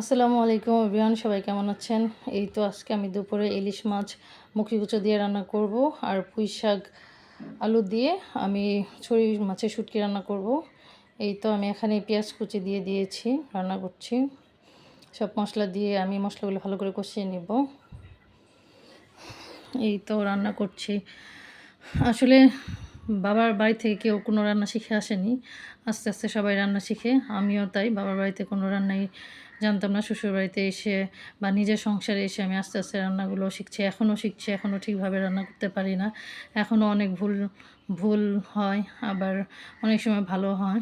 আসসালামু আলাইকুম অভিয়ান সবাই কেমন আছেন? এই তো আজকে আমি দুপুরে ইলিশ মাছ মুখি কুচো দিয়ে রান্না করব আর পুঁই শাক, আলু দিয়ে আমি ছড়ি মাছের শুটকি রান্না করব। এই তো আমি এখানে পেঁয়াজ কুচি দিয়ে দিয়েছি, রান্না করছি। সব মশলা দিয়ে আমি মশলাগুলো ভালো করে কষিয়ে নিব। এই তো রান্না করছি। আসলে বাবার বাড়ি থেকে কেউ কোনো রান্না শিখে আসেনি। আস্তে আস্তে সবাই রান্না শিখে, আমিও তাই বাবার বাড়িতে কোনো রান্নাই জানতাম না শ্বশুর বাড়িতে এসে বা নিজের সংসারে এসে আমি আস্তে আস্তে রান্নাগুলো শিখছি, এখনও শিখছি, এখনও ঠিকভাবে রান্না করতে পারি না। এখনও অনেক ভুল ভুল হয়, আবার অনেক সময় ভালো হয়।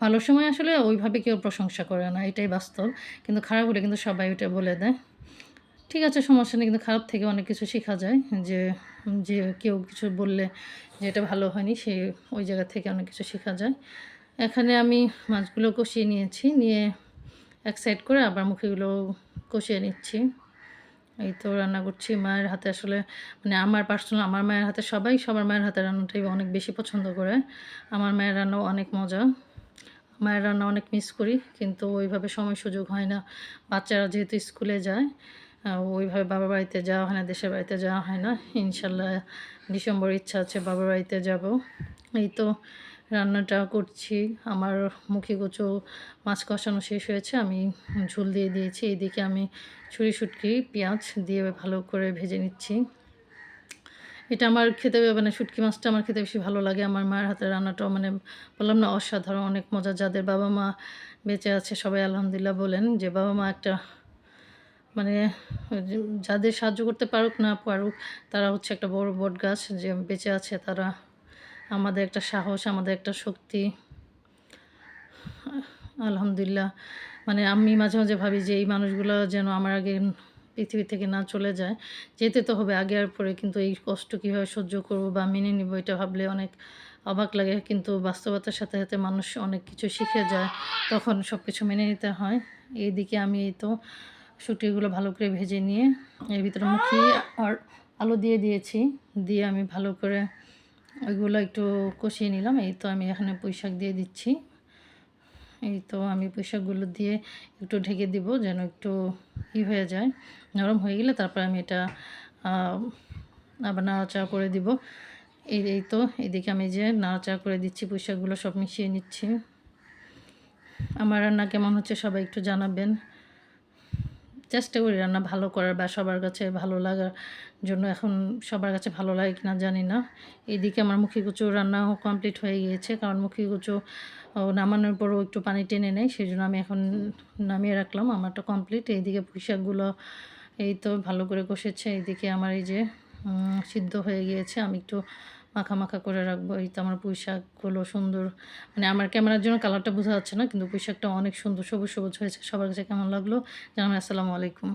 ভালো সময় আসলে ওইভাবে কেউ প্রশংসা করে না, এটাই বাস্তব। কিন্তু খারাপ হলে কিন্তু সবাই ওইটা বলে দেয়। ঠিক আছে, সমস্যা নেই, কিন্তু খারাপ থেকে অনেক কিছু শেখা যায়। যে যে কেউ কিছু বললে যে এটা ভালো হয়নি, সে ওই জায়গা থেকে অনেক কিছু শেখা যায়। এখানে আমি মাছগুলো কষিয়ে নিয়েছি, নিয়ে এক সাইড করে আবার মুখিগুলো কষিয়ে নিচ্ছি। এই তো রান্না করছি। মায়ের হাতে আসলে মানে আমার পার্সোনাল আমার মায়ের হাতে সবাই সবার মায়ের হাতে রান্নাটাই অনেক বেশি পছন্দ করে। আমার মায়ের রান্নাও অনেক মজা। মায়ের রান্না অনেক মিস করি, কিন্তু ওইভাবে সময় সুযোগ হয় না। বাচ্চারা যেহেতু স্কুলে যায় ওইভাবে বাবার বাড়িতে যাওয়া হয় না, দেশের বাড়িতে যাওয়া হয় না। ইনশাল্লাহ ডিসেম্বর ইচ্ছা আছে বাবার বাড়িতে যাব। এই তো রান্নাটা করছি। আমার মুখে কচু মাছ কষানো শেষ হয়েছে। আমি ঝুল দিয়ে দিয়েছি। এইদিকে আমি ছুরি, শুটকি, পেঁয়াজ দিয়ে ভালো করে ভেজে নিচ্ছি। এটা আমার খেতে মানে শুটকি মাছটা আমার খেতে বেশি ভালো লাগে। আমার মায়ের হাতের রান্নাটাও মানে বললাম না অসাধারণ, অনেক মজা যাদের বাবা মা বেঁচে আছে, সবাই আলহামদুলিল্লাহ বলেন যে বাবা মা একটা মানে যাদের সাহায্য করতে পারুক না পারুক, তারা হচ্ছে একটা বড় বট গাছ যে বেঁচে আছে, তারা আমাদের একটা সাহস, আমাদের একটা শক্তি। আলহামদুলিল্লাহ। মানে আমি মাঝে মাঝে ভাবি যে এই মানুষগুলো যেন আমার আগে পৃথিবী থেকে না চলে যায়। যেতে তো হবে আগে আর পরে, কিন্তু এই কষ্ট কীভাবে সহ্য করব বা মেনে নিব, এটা ভাবলে অনেক অবাক লাগে। কিন্তু বাস্তবতার সাথে সাথে মানুষ অনেক কিছু শিখে যায়, তখন সব কিছু মেনে নিতে হয়। এইদিকে আমি এই তো শুটিগুলো ভালো করে ভেজে নিয়ে, এর ভিতরে মুখি আর আলো দিয়ে দিয়েছি। দিয়ে আমি ভালো করে ওইগুলো একটু কষিয়ে নিলাম। এই তো আমি এখানে পুঁইশাক দিয়ে দিচ্ছি। এই তো আমি পুঁইশাকগুলো দিয়ে একটু ঢেকে দিব যেন একটু ই হয়ে যায়। নরম হয়ে গেলে তারপর আমি এটা আবার নাড়াচাড়া করে দিব। এই এই তো এদিকে আমি যে নাড়াচাড়া করে দিচ্ছি পুঁইশাকগুলো সব মিশিয়ে নিচ্ছি। আমার রান্না কেমন হচ্ছে সবাই একটু জানাবেন। চেষ্টা করি রান্না ভালো করার বা সবার কাছে ভালো লাগার জন্য। এখন সবার কাছে ভালো লাগে কিনা জানি না। এইদিকে আমার মুখি কুচু রান্নাও কমপ্লিট হয়ে গিয়েছে, কারণ মুখি কুচু নামানোর পরও একটু পানি টেনে নেয় সেই জন্য আমি এখন নামিয়ে রাখলাম আমারটা কমপ্লিট এইদিকে পুঁইশাকগুলো এই তো ভালো করে কষেছে, এইদিকে আমার এই যে সিদ্ধ হয়ে গিয়েছে। আমি একটু মাখা মাখা করে রাখব। এই তো আমার পুঁই সুন্দর। মানে আমার ক্যামেরার জন্য কালারটা বোঝা যাচ্ছে না, কিন্তু পুঁই শাকটা অনেক সুন্দর। সবুজ সবুজ হয়েছে। সবার কাছে কেমন লাগল? জানাবেন। আসসালামু আলাইকুম।